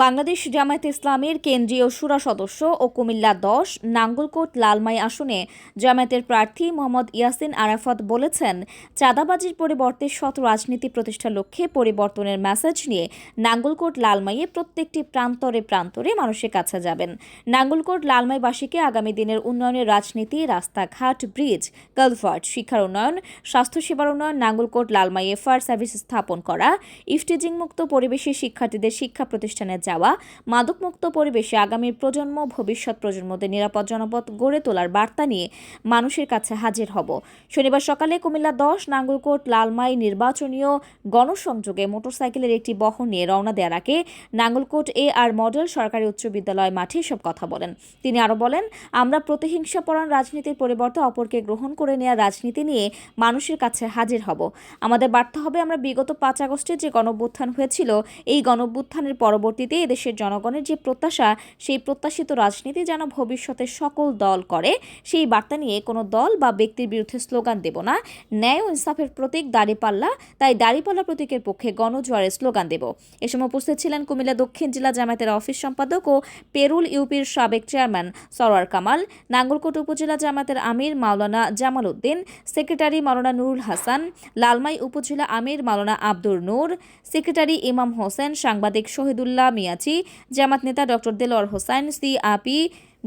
বাংলাদেশ জামায়াত ইসলামের কেন্দ্রীয় সুরা সদস্য ও কুমিল্লা দশ, নাঙ্গলকোট লালমাই আসনে জামায়াতের প্রার্থী মোহাম্মদ ইয়াসিন আরাফাত বলেছেন, চাঁদাবাজির পরিবর্তে সৎ রাজনীতি প্রতিষ্ঠার লক্ষ্যে পরিবর্তনের মেসেজ নিয়ে নাঙ্গলকোট লালমাইয়ে প্রত্যেকটি প্রান্তরে প্রান্তরে মানুষের কাছে যাবেন। নাঙ্গলকোট লালমাইবাসীকে আগামী দিনের উন্নয়নের রাজনীতি, রাস্তাঘাট, ব্রিজ, কালভার্ট, শিক্ষার উন্নয়ন, স্বাস্থ্যসেবার উন্নয়ন, নাঙ্গলকোট লালমাইয়ে ফায়ার সার্ভিস স্থাপন করা ইফটিজিং মুক্ত পরিবেশে শিক্ষার্থীদের শিক্ষা প্রতিষ্ঠানে যাওয়া মাদকমুক্ত পরিবেশে আগামী প্রজন্ম, ভবিষ্যৎ প্রজন্মদের নিরাপদ জনপদ গড়ে তোলার বার্তা নিয়ে মানুষের কাছে হাজির হব। শনিবার সকালে কুমিল্লা দশ, নাঙ্গলকোট, লালমাই নির্বাচনীয় গণসংযোগে মোটরসাইকেলের একটি বহন নিয়ে রওনা দেওয়ার আগে নাঙ্গলকোট এ আর মডেল সরকারি উচ্চ বিদ্যালয় মাঠে সব কথা বলেন। তিনি আরও বলেন, আমরা প্রতিহিংসাপরায়ণ রাজনীতির পরিবর্তে অপরকে গ্রহণ করে নেওয়া রাজনীতি নিয়ে মানুষের কাছে হাজির হব। আমাদের বার্তা হবে, আমরা বিগত পাঁচ আগস্টে যে গণঅভ্যুত্থান হয়েছিল, এই গণঅভ্যুত্থানের পরবর্তীতে এদেশের জনগণের যে প্রত্যাশা, সেই প্রত্যাশিত রাজনীতি যেন ভবিষ্যতে সকল দল করে, সেই বার্তা নিয়ে কোনো দল বা ব্যক্তির বিরুদ্ধে স্লোগান দেব না। ন্যায় ও ইনসাফের প্রতীক দাড়িপাল্লা তাই দাড়িপাল্লা প্রতীকের পক্ষে গণজোয়ারের স্লোগান দেব। এ সময় উপস্থিত ছিলেন কুমিল্লা দক্ষিণ জেলা জামায়াতের অফিস সম্পাদক ও পেরুল ইউপির সাবেক চেয়ারম্যান সরোয়ার কামাল, নাঙ্গলকোট উপজেলা জামায়াতের আমির মাওলানা জামাল উদ্দিন, সেক্রেটারি মাওলানা নুরুল হাসান, লালমাই উপজেলা আমির মাওলানা আব্দুর নূর, সেক্রেটারি ইমাম হোসেন, সাংবাদিক শহীদুল্লাহ মিয়াচি জামাত নেতা ডক্টর দেলোয়ার হোসেন সি আপি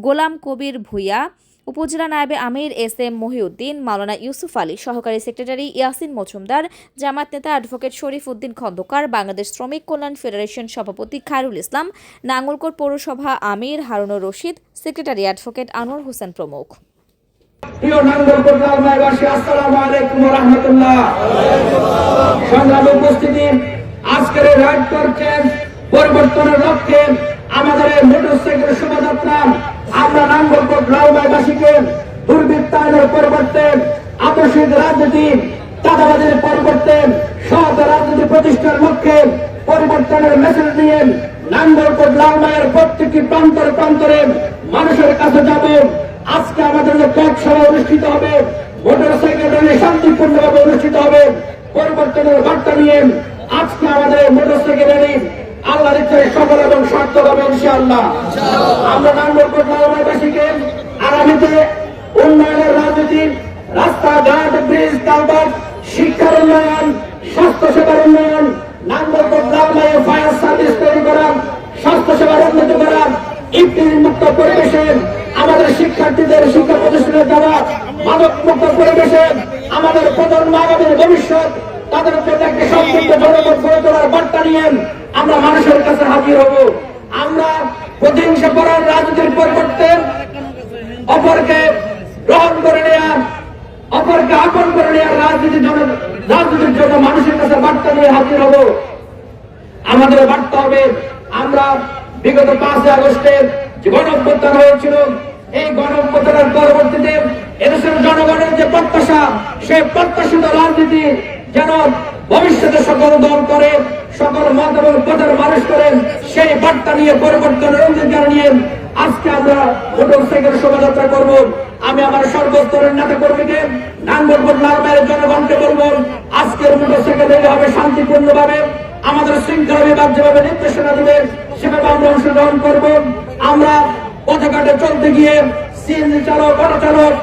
গোলাম কবির ভুইয়া, উপজেলা নায়েবে আমির এস এম মহিউদ্দিন, মাওলানা ইউসুফ আলী, সহকারী সেক্রেটারি ইয়াসিন মজুমদার, জামাত নেতা অ্যাডভোকেট শরীফ উদ্দিন খন্দকার, বাংলাদেশ শ্রমিক কল্যাণ ফেডারেশন সভাপতি খায়রুল ইসলাম, নাঙ্গলকোট পৌরসভা আমির হারুনুর রশিদ, সেক্রেটারি অ্যাডভোকেট আনোয়ার হোসেন প্রমুখ। আজকের করছেন পরিবর্তনের লক্ষ্যে আমাদের এই মোটরসাইকেল শোভাযাত্রা আমরা নাঙ্গলকোট লালমাইবাসীকে দুর্বৃত্তায়নের পরিবর্তে আদর্শিক রাজনীতি চাঁদাবাদের পরিবর্তে সৎ রাজনীতি প্রতিষ্ঠার লক্ষ্যে পরিবর্তনের মেসেজ দিয়ে নাঙ্গলকোট লালমাইয়ের প্রত্যেকটি প্রান্তরে প্রান্তরে মানুষের কাছে যাব। আজকে আমাদের যে পথ সভা অনুষ্ঠিত হবে, মোটরসাইকেল র্যালি শান্তিপূর্ণভাবে অনুষ্ঠিত হবে, পরিবর্তনের বার্তা নিয়ে আজকে আমাদের মোটরসাইকেল র্যালি আল্লাহর ইচ্ছায় সফল এবং সার্থক হবে ইনশাআল্লাহ। আমরা নাঙ্গলকোট লালমাইবাসীকে আগামীতে উন্নয়নের রাজনীতি, রাস্তাঘাট, ব্রিজ কালভার্ট শিক্ষার উন্নয়ন স্বাস্থ্য সেবার উন্নয়ন নাঙ্গলকোট লালমাইয়ের ফায়ার সার্ভিস তৈরি করা স্বাস্থ্য সেবার উন্নত করা ইফতিজিং মুক্ত পরিবেশে আমাদের শিক্ষার্থীদের শিক্ষা প্রতিষ্ঠানে যাওয়া মাদক মুক্ত পরিবেশে আমাদের প্রজন্ম আমাদের ভবিষ্যৎ তাদের জন্য একটি সমৃদ্ধ জনপদ গড়ে তোলার বার্তা নিয়ে আমরা মানুষের কাছে হাজির হব। আমরা প্রতিহিংসা করার রাজনীতির পরিবর্তে অপরকে গ্রহণ করে নেওয়া অপরকে আপন করে নেওয়ার রাজনীতির জন্য রাজনীতির জন্য মানুষের কাছে বার্তা নিয়ে হাজির হব। আমাদের বার্তা হবে, আমরা বিগত পাঁচই আগস্টে যে গণ অভ্যুত্থান হয়েছিল, এই গণ অভ্যুত্থানের পরবর্তীতে এদেশের জনগণের যে প্রত্যাশা, সেই প্রত্যাশিত রাজনীতি যেন ভবিষ্যতে সকল দল করে, সকল মত এবং পথের মানুষ করেন সেই বার্তা নিয়ে পরিবর্তনের অঙ্গীকার নিয়ে আজকে আমরা মোটরসাইকেল শোভাযাত্রা করব। আমি আমার সর্বস্তরের নেতা কর্মীকে নাঙ্গলকোট লালমায়ের জনগণকে বলব, আজকের মোটরসাইকেল রেলি হবে শান্তিপূর্ণ ভাবে আমাদের শৃঙ্খলা বিভাগ যেভাবে নির্দেশনা দেবে, সেভাবে আমরা অংশগ্রহণ করব। আমরা পথঘাটে চলতে গিয়ে সিএনজি চালক, অটো চালক,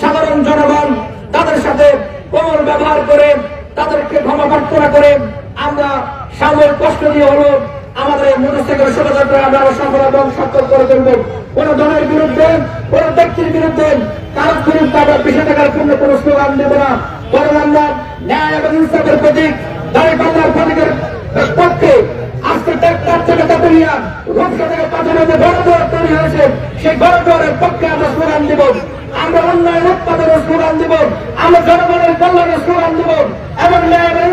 সাধারণ জনগণ তাদের সাথে কোমল ব্যবহার করে তাদেরকে ক্ষমা প্রার্থনা করে আমরা সাময়িক কষ্ট দিয়ে হলো আমাদের এই শোভাযাত্রা আমরা সফল এবং সফল করে তুলব। কোন দলের বিরুদ্ধে, কোন ব্যক্তির বিরুদ্ধে কারোর বিরুদ্ধে আমরা পিছিয়ে থাকার জন্য কোন স্লোগান দেব না। বরং আমরা ন্যায় এবং ইনসাফের প্রতীক, দাঁড়িয়ে পাল্লার প্রতীকের পক্ষে আজকে ট্রাক্টর থেকে তাতুলিয়া রূপসা থেকে পাঠানো যে গণদুয়ার তৈরি হয়েছে, সেই গণদুয়ারের পক্ষে আমরা স্লোগান দিব। আমরা উন্নয়ন উৎপাদনের স্লোগান দিব। আমরা জনগণের কল্যাণের স্লোগান দিব। এবং ন্যায় এবং